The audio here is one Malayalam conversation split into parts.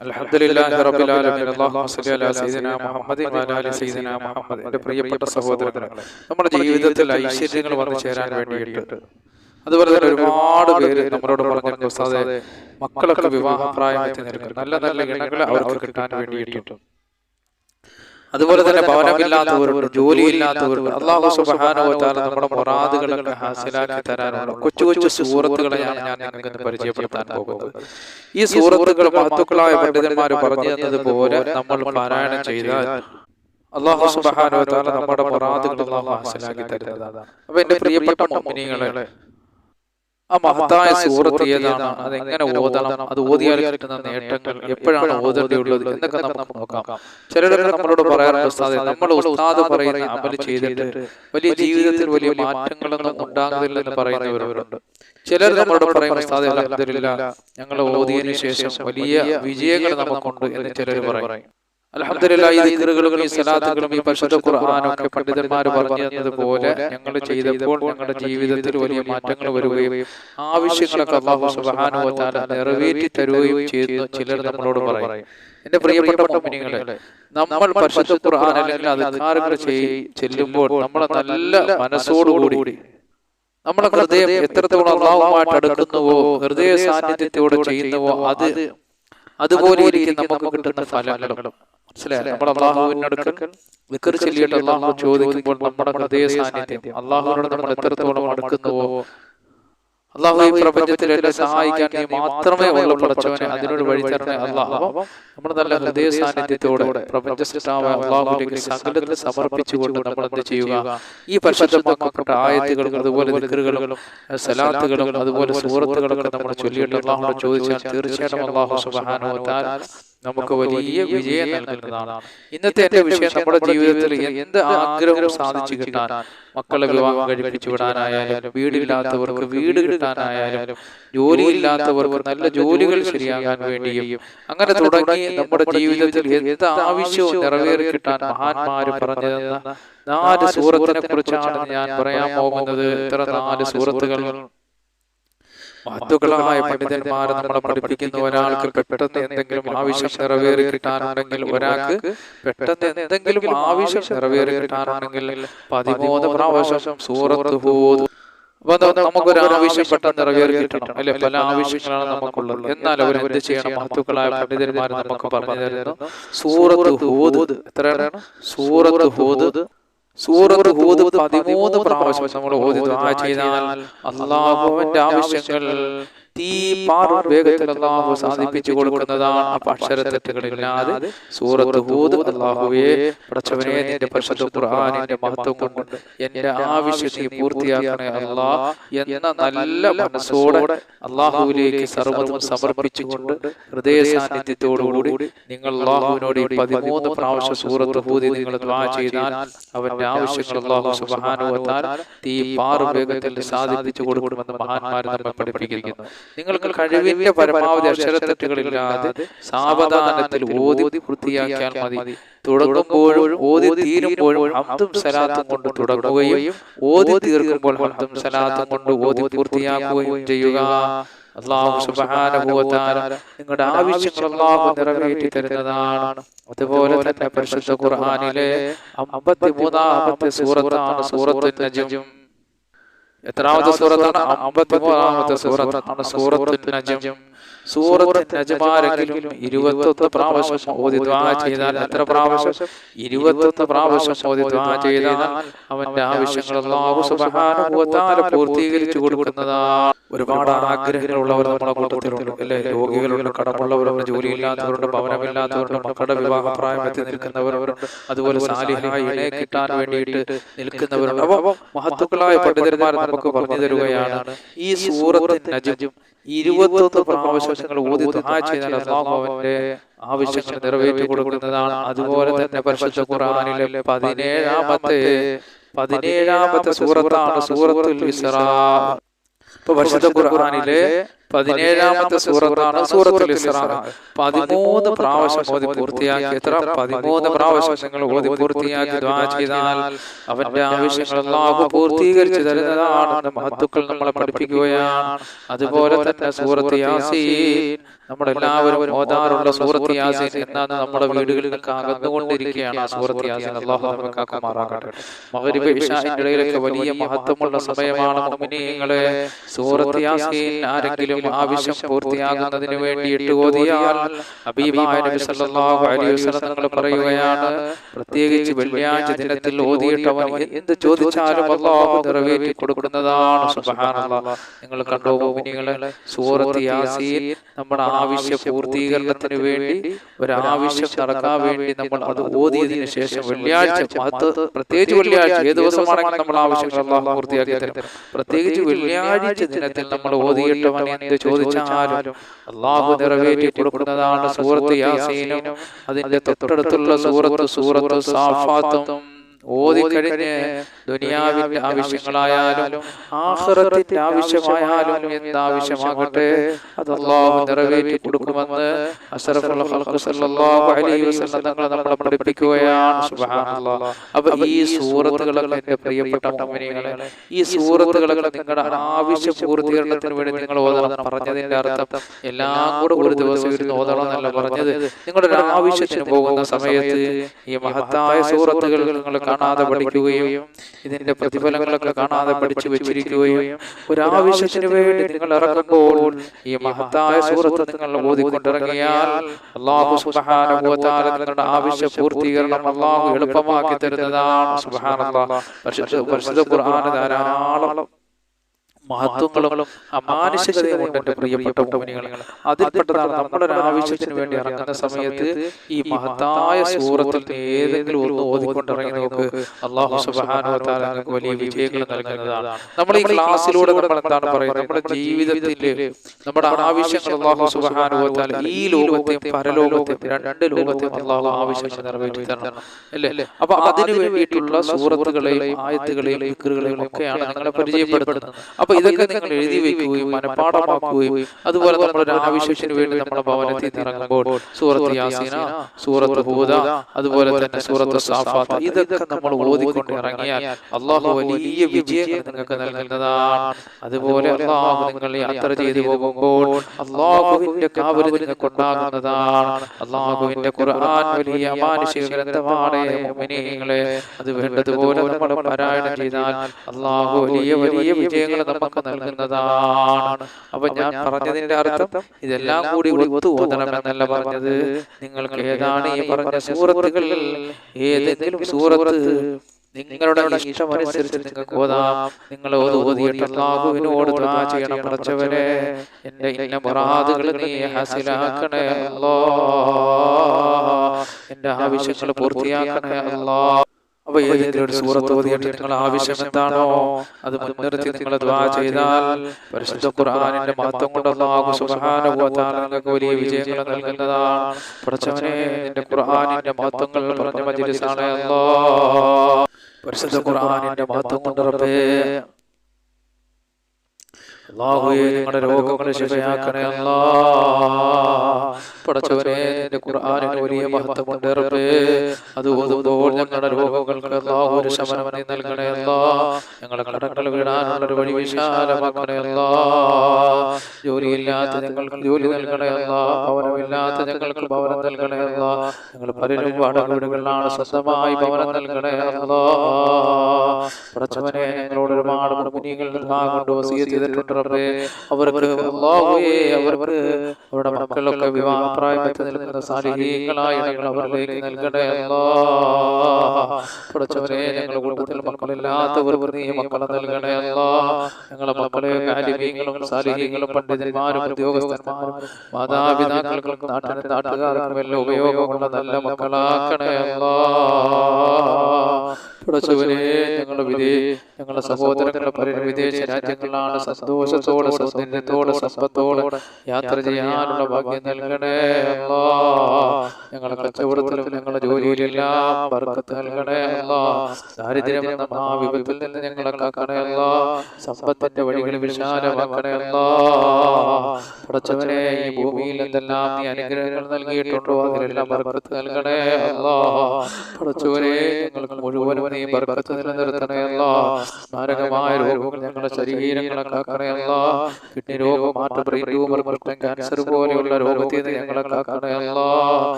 അൽഹംദുലില്ലാഹി റബ്ബിൽ ആലമീൻ. അല്ലാഹുമ്മ സ്വല്ലി അലാ സയ്യിദിനാ മുഹമ്മദിൻ വഅലാ ആലി സയ്യിദിനാ മുഹമ്മദ് എന്റെ പ്രിയപ്പെട്ട സഹോദരങ്ങളെ നമ്മുടെ ജീവിതത്തിൽ ഐശ്വര്യങ്ങൾ വന്നു ചേരാൻ വേണ്ടിയിട്ട് അതുപോലെ തന്നെ ഒരുപാട് പേര് നമ്മളോട് പറഞ്ഞു ഉസ്താദെ മക്കളൊക്കെ വിവാഹപ്രായമായി നിൽക്കും നല്ല നല്ല ഇണകൾ അവർക്ക് കിട്ടാൻ വേണ്ടിയിട്ട്. അതുപോലെ തന്നെ ഭവനമില്ലാത്തവരുണ്ട് ജോലിയില്ലാത്തവരുണ്ട് അള്ളാഹു തആല നമ്മുടെ മൊറാദുകളൊക്കെ ഹാസിലാക്കി തരാനുള്ള കൊച്ചു കൊച്ചു സൂറത്തുകളെയാണ് ഞാൻ നിങ്ങൾക്ക് പരിചയപ്പെടുത്താൻ പോകുന്നത്. ഈ സൂറത്തുകൾ മഹത്തുക്കളായ പണ്ഡിതന്മാർ പറഞ്ഞു തന്നതുപോലെ നമ്മൾ പാരായണം ചെയ്താൽ അള്ളാഹു തആല നമ്മുടെ മൊറാദുകൾ അള്ളാഹു ഹാസിലാക്കി തരുന്നതാണ്. അപ്പൊ എന്റെ പ്രിയപ്പെട്ട മുഅ്മിനീങ്ങളെ ആ മഹത്തായ സൂറത്ത് ഏതാണ്? അത് എങ്ങനെ ഓതണം? അത് ഓതിയാൽ കിട്ടുന്ന നേട്ടങ്ങൾ എപ്പോഴാണ് ഓതേണ്ടിയുള്ളത് എന്നൊക്കെ നമുക്ക് നോക്കാം. ചിലരൊക്കെ നമ്മളോട് പറയാറുണ്ട് ഉസ്താദെ നമ്മൾ ഉസ്താദ് പറയുന്ന അമൽ ചെയ്തിട്ട് വലിയ ജീവിതത്തിൽ വലിയ മാറ്റങ്ങളൊന്നും ഉണ്ടാകുന്നില്ലെന്ന് പറയുന്നവരുണ്ട്. ചിലർ നമ്മളോട് പറയും ഉസ്താദെ അലഹദില്ല ഞങ്ങൾ ഓതിയതിനു ശേഷം വലിയ വിജയങ്ങൾ നമുക്കുണ്ട് എന്ന് ചിലർ പറയും. അലഹദില്ല ഈ ദിക്കറുകളും ഈ സലാത്തുകളും ഈ പരിശുദ്ധ ഖുർആാനും ഒക്കെ പണ്ഡിതന്മാർ പറഞ്ഞു തന്നതുപോലെ ഞങ്ങൾ ചെയ്തപ്പോൾ ഞങ്ങളുടെ ജീവിതത്തിൽ വലിയ മാറ്റങ്ങൾ വരികയും ആവശ്യങ്ങളൊക്കെ അള്ളാഹു തആല നിറവേറ്റി തരുകയും ചെയ്യുന്നു ചിലർ നമ്മളോട് പറയും. എന്റെ പ്രിയപ്പെട്ട മുഅ്മിനീങ്ങളെ നമ്മൾ പരിശുദ്ധ ഖുർആൻ അല്ലെങ്കിൽ അധികാരങ്ങൾ ചെല്ലുമ്പോൾ നമ്മളെ നല്ല മനസ്സോടുകൂടി നമ്മളെ ഹൃദയം എത്രത്തോളം അള്ളാഹുമായിട്ട് അടുക്കുന്നുവോ ഹൃദയ സാന്നിധ്യത്തോട് ചെയ്യുന്നുവോ അത് അതുപോലെ ഇരിക്കും നമുക്ക് കിട്ടുന്ന ഫലങ്ങളും മനസ്സിലായി? നമ്മൾ അള്ളാഹുവിനടുക്കൽ വിക്കർ ചൊല്ലിയിട്ട് അള്ളാഹു ചോദിക്കുമ്പോൾ നമ്മുടെ ഹൃദയ സാന്നിധ്യം. അള്ളാഹുവിനോട് നമ്മൾ എത്രത്തോളം അടുക്കുന്നുവോ? അള്ളാഹു ഈ പ്രപഞ്ചത്തിൽ എന്നെ സഹായിക്കാൻ നീ മാത്രമേ ഉള്ളൂ പഠിച്ചവനെ അതിനോട് വഴി തരണേ അള്ളാഹു. നമ്മൾ നല്ല ഹൃദയ സാന്നിധ്യത്തോടെ പ്രപഞ്ച സൃഷ്ടാവ് അള്ളാഹുലേക്ക് സകലത്തിൽ സമർപ്പിച്ചുകൊണ്ട് നമ്മൾ എന്ത് ചെയ്യുക? ഈ പരിശുദ്ധമാക്കപ്പെട്ട ആയത്തുകളും അതുപോലെ ദിക്കറുകളും സലാത്തുകളും അതുപോലെ സൂറത്തുകളൊക്കെ നമ്മൾ ചൊല്ലിയിട്ട് അള്ളാഹുനോട് ചോദിച്ചാൽ തീർച്ചയായിട്ടും അള്ളാഹു വ തആല നമുക്ക് വലിയ വിജയം നൽകുന്നതാണ്. ഇന്നത്തെ എന്റെ വിഷയം നമ്മുടെ ജീവിതത്തിൽ എന്ത് ആഗ്രഹവും സാധിച്ചു കിട്ടാൻ മക്കളെ വിവാഹം കഴിപ്പിച്ചു വിടാനായാലും വീടില്ലാത്തവർക്ക് വീട് കിട്ടാനായാലും ജോലിയില്ലാത്തവർക്ക് നല്ല ജോലികൾ ശരിയാകാൻ വേണ്ടിയും അങ്ങനെ തുടങ്ങി നമ്മുടെ ജീവിതത്തിൽ എന്ത് ആവശ്യവും നിറവേറി കിട്ടാൻ മഹാന്മാര് പറഞ്ഞു നാല് സൂറത്തിനെ കുറിച്ചാണ് ഞാൻ പറയാൻ പോകുന്നത്. ഇത്ര നാല് സൂറത്തുകൾ മഹത്തുക്കളായ പണ്ഡിതന്മാരെ നമ്മളെ പഠിപ്പിക്കുന്ന ഒരാൾക്ക് പെട്ടെന്ന് എന്തെങ്കിലും ആവശ്യം നിറവേറി കിട്ടാനുണ്ടെങ്കിൽ ഒരാൾക്ക് പെട്ടെന്ന് എന്തെങ്കിലും ആവശ്യം നിറവേറി കിട്ടാനുണ്ടെങ്കിൽ പതിമൂന്ന് പ്രാവശ്യം സൂറത്ത് ഹൂദ്. നമുക്കൊരു ആവശ്യം പെട്ടെന്ന് നിറവേറി കിട്ടണം. അല്ലെ പല ആവശ്യങ്ങളാണ് നമുക്കുള്ളത്. എന്നാൽ അവർ എന്ത് ചെയ്യണം? മഹത്തുക്കളായ പണ്ഡിതന്മാർ നമുക്ക് പറഞ്ഞു തരുന്നു. സൂറത്ത് ഹൂദ്. എത്രയാണ്? സൂറത്ത് ഹൂദ്. സൂറത്ത് ഹൂദ് പതിമൂന്ന് പ്രാവശ്യം നമ്മൾ ഓതി ചെയ്താൽ അള്ളാഹുവിന്റെ ആവശ്യങ്ങൾ വേഗത്തിൽ അള്ളാഹു സാധിപ്പിച്ചു കൊടുക്കുന്നതാണ്. അപ്പൊ അക്ഷരത്തെറ്റുകളില്ലാതെ സൂറത്ത് ഹൂദ് അള്ളാഹുവേ പടച്ചവനെ നിന്റെ പരിശുദ്ധ ഖുർആനിന്റെ മഹത്വം കൊണ്ട് എന്റെ ആവശ്യത്തെ പൂർത്തിയാക്കണേ അല്ലാ എന്ന നല്ല മനസ്സോടെ അള്ളാഹുവിലേക്ക് സർവതും സമർപ്പിച്ചുകൊണ്ട് ഹൃദയ സാന്നിധ്യത്തോടുകൂടി നിങ്ങൾ അള്ളാഹുവിനോട് ഈ പതിമൂന്ന് പ്രാവശ്യം സൂറത്ത് ഹൂദി നിങ്ങൾ ദ്വാ ചെയ്താൽ അവന്റെ ആവശ്യങ്ങൾ അള്ളാഹു സുബാനുവത്താൽ തീ പാറു വേഗത്തിൽ സാധിപ്പിച്ചു കൊടുക്കണമെന്ന് മഹാന്മാർ നമ്മെ പഠിപ്പിക്കുന്നു. നിങ്ങൾക്ക് കഴിവിന്റെ പരമാവധി അക്ഷരത്തെറ്റുകളില്ലാതെ സാവധാനത്തിൽ ഓതി പൂർത്തിയാക്കിയാൽ മതി. തുടങ്ങുമ്പോഴും ഓതി തീരുമ്പോഴും അബ്ദും സലാത്തും കൊണ്ട് തുടങ്ങുകയും ഓതി തീർക്കുമ്പോൾ അബ്ദും സലാത്തും കൊണ്ട് ഓതി പൂർത്തിയാക്കുകയും ചെയ്യുക. അള്ളാഹു തആല നിങ്ങളുടെ ആവശ്യങ്ങൾ അള്ളാഹു നിറവേറ്റി തരുന്നതാണ്. അതുപോലെ തന്നെ പരിശുദ്ധ ഖുർആാനിലെ അമ്പത്തി മൂന്നാമത്തെ സൂറത്താണ് സൂറത്തും നജ്ം. എത്രാമത്തെ സൂറത്താണ്? അമ്പത്തി മൂന്നാമത്തെ സൂറത്താണ് സൂറത്തുൽ നജ്ം. സൂറത്ത് നജമാരെങ്കിലും ഇരുപത്തൊന്ന് പ്രാവശ്യം ഓതി ദ്വാ ചെയ്താൽ എത്ര പ്രാവശ്യം? ഇരുപത്തൊന്ന് പ്രാവശ്യം ഓതി ദ്വാ ചെയ്താൽ അവന്റെ ആവശ്യങ്ങൾ വ തആല പൂർത്തീകരിച്ചു കൊടുക്കുന്നതാണ് ഒരുപാട് ആഗ്രഹങ്ങളുള്ളവർ നമ്മുടെ കൂട്ടത്തിലുണ്ട്. അല്ലെ? രോഗികളുണ്ട് കടമുള്ളവരുണ്ട് ജോലിയില്ലാത്തവരുണ്ട് ഭവനമില്ലാത്തവരുണ്ട് മക്കളുടെ വിവാഹ പ്രായമെത്തി നിൽക്കുന്നവരുണ്ട്. അതുപോലെ സാലിഹായി ഇണയെ കിട്ടാൻ വേണ്ടിയിട്ട് നിൽക്കുന്നവരുണ്ട്. അപ്പൊ മഹത്വക്കളായ പണ്ഡിതന്മാർ നമുക്ക് പറഞ്ഞു തരുകയാണ് ഈ സൂറത്ത് നജം ഇരുപത്തൊന്ന് പ്രാവശ്യങ്ങൾ ഊതി ദുആ ചെയ്താൽ അല്ലാഹു അവന്റെ ആവശ്യങ്ങൾ നിറവേറ്റി കൊടുക്കുന്നതാണ് അതുപോലെ തന്നെ പരിശുദ്ധ ഖുർആനിലെ പതിനേഴാമത്തെ പതിനേഴാമത്തെ സൂറത്താണ് സൂറത്തുൽ ഇസ്രാ. ഇപ്പൊ പരിശുദ്ധ ഖുർആനിലെ പതിനേഴാമത്തെ സൂറത്താണ് സൂറത്തുൽ പതിമൂന്ന് പ്രാവശ്യം ഓതി പൂർത്തിയാക്കി. എത്ര? പതിമൂന്ന് പ്രാവശ്യം നിങ്ങൾ ഓതി പൂർത്തിയാക്കി ദ്വാ ചെയ്താൽ അവന്റെ ആവശ്യങ്ങൾ അല്ലാഹു പൂർത്തീകരിച്ചു തരുന്നതാണെന്ന് മഹത്തുക്കൾ നമ്മളെ പഠിപ്പിക്കുകയാണ്. അതുപോലെ തന്നെ സൂറത്ത് യാസീൻ. നമ്മുടെ എല്ലാവരും ഓതാറുള്ള സൂറത്ത് യാസീൻ എന്നാണ് നമ്മുടെ വീടുകളിലൊക്കെ അകന്നുകൊണ്ടിരിക്കുകയാണ് ആ സൂറത്ത് യാസീൻ അള്ളാഹു നമുക്ക് ആക്കുമാറാകട്ടെ. മഗ്രിബ് ഇശാഇന്റെ ഇടയിലൊക്കെ വലിയ മഹത്വമുള്ള സമയമാണ് മുഅ്മിനീങ്ങളെ സൂറത്ത് യാസീൻ ആരെങ്കിലും ആവശ്യം പൂർത്തിയാകുന്നതിന് വേണ്ടിയിട്ട് ഓതിയാൽ ഹബീബായ നബി സല്ലല്ലാഹു അലൈഹി വസല്ലം തങ്ങൾ പറയുകയാണ് പ്രത്യേകിച്ച് വെള്ളിയാഴ്ച ദിനത്തിൽ ഓതിയിട്ടവൻ എന്ത് ചോദിച്ചാലും അള്ളാഹു നിറവേറ്റി കൊടുക്കുന്നതാണ്. സുബ്ഹാനല്ലാഹ് നിങ്ങൾ കണ്ടോ സൂറത്ത് യാസീൻ നമ്മുടെ ആവശ്യ പൂർത്തീകരണത്തിന് വേണ്ടി ഒരാവശ്യം നടക്കാൻ വേണ്ടി നമ്മൾ അത് ഓതിയതിനു ശേഷം വെള്ളിയാഴ്ച പ്രത്യേകിച്ച് വെള്ളിയാഴ്ച ഏത് ദിവസമാണെങ്കിലും നമ്മൾ ആവശ്യങ്ങൾ അള്ളാഹു പൂർത്തിയാക്കി തരും പ്രത്യേകിച്ച് വെള്ളിയാഴ്ച ദിനത്തിൽ നമ്മൾ ഓതിയിട്ടവൻ എന്ത് ചോദിച്ചാലും അള്ളാഹു നിറവേറ്റി കൊടുക്കുന്നതാണ് സൂറത്ത് യാസീനും അതിന്റെ തൊട്ടടുത്തുള്ള സൂറത്ത് സൂറത്ത് സാഫാത്തും ഓതിക്കഴിഞ്ഞ് ദുനിയാവിന്റെ ആവശ്യങ്ങളായാലും ആഹ്റത്തിന്റെ ആവശ്യമായാലും എന്താവശ്യമാകട്ടെ അത് അള്ളാഹു നിറവേറ്റി കൊടുക്കുമെന്ന് അഷറഫുൽ ഖൽഖ് സല്ലല്ലാഹു അലൈഹി വസല്ലം തങ്ങൾ നമ്മളെ പഠിപ്പിക്കുകയാണ്. സുബ്ഹാനല്ലാഹ് അപ്പൊ ഈ സൂറത്തുകളൊക്കെ എന്റെ പ്രിയപ്പെട്ട മുഅ്മിനീങ്ങളെ ഈ സൂറത്തുകളൊക്കെ നിങ്ങളുടെ ആവശ്യ പൂർത്തീകരണത്തിന് വേണ്ടി നിങ്ങൾ ഓതണം. പറഞ്ഞതിന്റെ അർത്ഥം എല്ലാം കൂടെ ഒരു ദിവസം ഇരുന്ന് ഓതണം എന്നല്ല പറഞ്ഞത്. നിങ്ങളുടെ ഒരു ആവശ്യത്തിന് പോകുന്ന സമയത്ത് ഈ മഹത്തായ സൂറത്തുകൾ നിങ്ങൾ കാണാതെ പഠിക്കുകയും ഇതിന്റെ പ്രതിഫലങ്ങളൊക്കെ കാണാതെ പഠിച്ചു വെച്ചിരിക്കുകയും ഒരാവശ്യത്തിന് വേണ്ടി നിങ്ങൾ ഇറങ്ങുമ്പോൾ ഈ മഹത്തായ സൂറത്ത് നിങ്ങൾ ഓതിക്കൊണ്ടിറങ്ങിയാൽ അള്ളാഹു തആല നിങ്ങളുടെ ആവശ്യ പൂർത്തീകരണം അള്ളാഹു എളുപ്പമാക്കി തരുന്നതാണ് ഖുർആൻ ധാരാളം മഹത്വങ്ങളും അമാനുഷികതയും ഉണ്ട് എന്റെ പ്രിയപ്പെട്ട മുനികൾ അതിൽപ്പെട്ടതാണ് നമ്മളൊരു ആവശ്യത്തിന് വേണ്ടി ഇറങ്ങുന്ന സമയത്ത് ഈ മഹത്തായ സൂറത്തിൽ ഏതെങ്കിലും ഒന്ന് ഓതിക്കൊണ്ടിറങ്ങി നമുക്ക് അള്ളാഹു തആല നിങ്ങൾക്ക് വലിയ വിജയങ്ങൾ നൽകുന്നതാണ്. നമ്മൾ ഈ ക്ലാസ്സിലൂടെ നമ്മൾ എന്താണ് പറയുന്നത്? നമ്മുടെ ജീവിതത്തിൽ നമ്മുടെ ആവശ്യങ്ങൾ അള്ളാഹു തആല ഈ ലോകത്തെയും പരലോകത്തെയും രണ്ട് ലോകത്തെയും അള്ളാഹു ആവശ്യങ്ങൾ നിറവേറ്റി തരണം അല്ലേ? അപ്പൊ അതിനു വേണ്ടിയിട്ടുള്ള സൂറത്തുകളെയും ആയത്തുകളെയും വിക്രുകളെയും ഒക്കെയാണ് നിങ്ങളെ പരിചയപ്പെടുത്തുന്നത്. അപ്പൊ ഇതൊക്കെ നിങ്ങൾ എഴുതി വെക്കുകയും മനഃപ്പാടമാക്കുകയും അതുപോലെ നമ്മളൊരു ആവശ്യത്തിന് വേണ്ടി നമ്മുടെ ഭവനത്തിൽ ഇറങ്ങുമ്പോൾ സൂറത്ത് യാസീന സൂറത്ത് ഹൂദ അതുപോലെ തന്നെ സൂറത്ത് സാഫാത്ത്. ഇതൊക്കെ നമ്മൾ ഓതിക്കൊണ്ട് ഇറങ്ങിയാൽ അള്ളാഹു വലിയ വിജയങ്ങൾ നിങ്ങൾക്ക് നൽകുന്നതാണ്. അതുപോലെ അള്ളാഹു നിങ്ങൾ യാത്ര ചെയ്തു പോകുമ്പോൾ അള്ളാഹുവിന്റെ കാവൽ നിങ്ങൾക്ക് ഉണ്ടാകുന്നതാണ്. അള്ളാഹുവിന്റെ ഖുർആൻ വലിയ മാനുഷിക ഗ്രന്ഥമാണ്. അത് വേണ്ടതുപോലെ നമ്മൾ പാരായണം ചെയ്താൽ അള്ളാഹു വലിയ വലിയ വിജയങ്ങൾ നമുക്ക് നൽകുന്നതാണ്. അപ്പൊ ഞാൻ പറഞ്ഞതിന്റെ അർത്ഥം ഇതെല്ലാം കൂടി ഒത്തു ഓതണമെന്നല്ല പറഞ്ഞത്. നിങ്ങൾക്ക് ഏതാണ് ഈ പറഞ്ഞ സൂറത്തുകൾ? ഏതെങ്കിലും സൂറത്ത് നിങ്ങളുടെ ഇഷ്ടമനുസരിച്ച് നിങ്ങൾക്ക് ഓതാം. നിങ്ങൾ ഓത് ഓതിയിട്ട് അള്ളാഹുവിനോട് ദുആ ചെയ്യണം പടച്ചവനെ എന്റെ ഇന്ന മുറാദുകൾ നീ ഹാസിലാക്കണേ അല്ലാ എന്റെ ആവശ്യങ്ങൾ പൂർത്തിയാക്കണേ അല്ലാ അപ്പൊ ഏതെങ്കിലും ഒരു സൂറത്ത് ഓതിയിട്ട് നിങ്ങൾ ആവശ്യം എന്താണോ അത് മുൻനിർത്തി നിങ്ങൾ ദ്വാ ചെയ്താൽ പരിശുദ്ധ ഖുർആനിന്റെ മഹത്വം കൊണ്ട് അല്ലാഹു സുബ്ഹാനഹു വ തആല നിങ്ങൾക്ക് വലിയ വിജയങ്ങൾ നൽകുന്നതാണ്. പടച്ചവനെ നിന്റെ ഖുർആനിന്റെ മഹത്വങ്ങൾ പറഞ്ഞ മജ്ലിസാണ് അല്ലാഹ്. പരിശുദ്ധ ഖുർആനിന്റെ മഹത്വം കൊണ്ട് റബ്ബേ അല്ലാഹുവേ നിങ്ങളുടെ രോഗങ്ങളെ ശിവയാക്കണേ അല്ലാ. പടച്ചവനെ നിന്റെ ഖുർആനിന് വലിയ മഹത്വമുണ്ട് റബ്ബേ. അത് ഓതുമ്പോൾ ഞങ്ങളുടെ രോഗങ്ങൾക്ക് അല്ലാഹു ഒരു ശമനം നീ നൽകണേ അല്ലാ. ഞങ്ങളുടെ കടകൾ വീടാനുള്ള ഒരു വഴി വിശാലമാക്കണേ അല്ലാ. ജോലിയില്ലാത്ത ഞങ്ങൾക്ക് ജോലി നൽകണേ അല്ലാ. ഭവനമില്ലാത്ത ഞങ്ങൾക്ക് ഭവനം നൽകണേ അല്ലാ. ഞങ്ങൾ പലരും വാടക വീടുകളിലാണ് സ്വന്തമായി ഭവനം നൽകണേ അല്ലാ. പടച്ചവനെ ഞങ്ങളോട് ഒരുപാട് മുനികൾ കൊണ്ട് വസീയത്ത് ചെയ്തിട്ടുണ്ട് റബ്ബേ അവർക്ക് അല്ലാഹുവേ അവർക്ക് അവരുടെ മക്കളൊക്കെ വിവാഹപ്രായത്തിൽ നിൽക്കുന്ന സാലിഹീങ്ങളായ അവരിലേക്ക് നൽകണേ പഠിച്ചവരെ ഞങ്ങളുടെ കുടുംബത്തിൽ മക്കളില്ലാത്തവർ നീ മക്കളെ നൽകണേ അല്ലാ. ഞങ്ങളുടെ മക്കളെ കാര്യങ്ങളും സാലിഹീങ്ങളും പണ്ഡിതന്മാരും ഉദ്യോഗസ്ഥന്മാരും മാതാപിതാക്കൾക്കും നാട്ടിനും നാട്ടുകാർക്കും എല്ലാം ഉപയോഗമുള്ള നല്ല മക്കളാക്കണേ അല്ലാ. പടച്ചവനെ ഞങ്ങളുടെ വിധേ ഞങ്ങളുടെ സഹോദരങ്ങളുടെ പലരും വിദേശ രാജ്യങ്ങളിലാണ് സന്തോഷത്തോടെ സൗന്ദര്യത്തോടെ സമ്പത്തോടെ യാത്ര ചെയ്യാനുള്ള ഭാഗ്യം നൽകണേ അല്ലാ. ഞങ്ങളുടെ കച്ചവടത്തിലും ഞങ്ങളുടെ ജോലിയിലെല്ലാം ബർക്കത്ത് നൽകണേ അല്ലാ. ദാരിദ്ര്യം എന്ന മഹാവിപത്തിൽ നിന്ന് ഞങ്ങളെ കാക്കണേ അല്ലാ. സമ്പത്തിന്റെ വഴികൾ വിശാലമാക്കണേ അല്ലാ. പടച്ചവനെ ഈ ഭൂമിയിൽ എന്തെല്ലാം നീ അനുഗ്രഹങ്ങൾ നൽകിയിട്ടുണ്ടോ? അതിലെല്ലാം ബർക്കത്ത് നൽകണേ അല്ലാ. പടച്ചവനെ ഞങ്ങൾക്ക് മുഴുവനും നീ ബർക്കത്ത് നിലനിർത്തണേ അല്ലാ. മാരകമായ രോഗങ്ങൾ ഞങ്ങളുടെ ശരീരങ്ങളെ കാക്കണയല്ല കിഡ്നി രോഗം മാറ്റ ക്യാൻസർ പോലെയുള്ള രോഗത്തിൽ നിന്ന് ഞങ്ങളെ കാക്കണയല്ല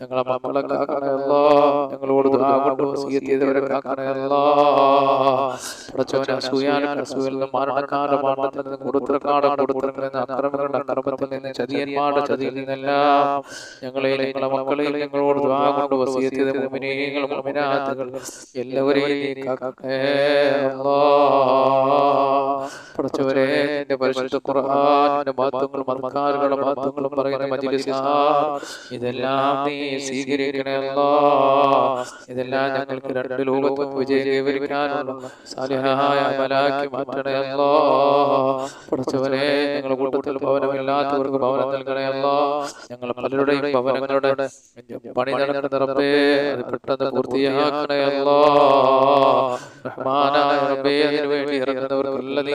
ഞങ്ങളെ മക്കളെ കാക്കണയല്ല ഞങ്ങളോട് ദുആ കൊണ്ട് വസിയത്ത് കാക്കണേ അല്ലാ. പടച്ചവനെ അസൂയാലും അസൂയിൽ നിന്ന് ഞങ്ങളെ ഞങ്ങളെ മക്കളെയും ഞങ്ങളോട് എല്ലാവരെയും നീ കാക്കണേ അല്ലാ പടച്ചവരെ നിന്റെ പരിശുദ്ധ ഖുർആന്റെ മഹത്വങ്ങളും മതക്കാരുടെ മഹത്വങ്ങളും പറയുന്ന മജ്ലിസ് ഇതെല്ലാം നീ സ്വീകരിക്കണേ അല്ലാ. ഇതെല്ലാം ഞങ്ങൾക്ക് രണ്ട് ലോകത്തും വിജയം കൈവരിക്കാനുള്ള സാലിഹായ അമലാക്കി മാറ്റണേ അല്ലാ. പടച്ചവനെ ഞങ്ങളുടെ കൂട്ടത്തിൽ ഭവനമില്ലാത്തവർക്ക് ഭവനം നൽകണേ അല്ലാ. ഞങ്ങൾ പലരുടെയും ഭവനങ്ങളുടെ പണി നടക്കുന്ന നിറപ്പേ അത് പെട്ടെന്ന് പൂർത്തിയാക്കണേ അല്ലാ. റഹ്മാനായ റബ്ബേ അതിനു വേണ്ടി ഇറങ്ങുന്നവർക്കെല്ലാം നീ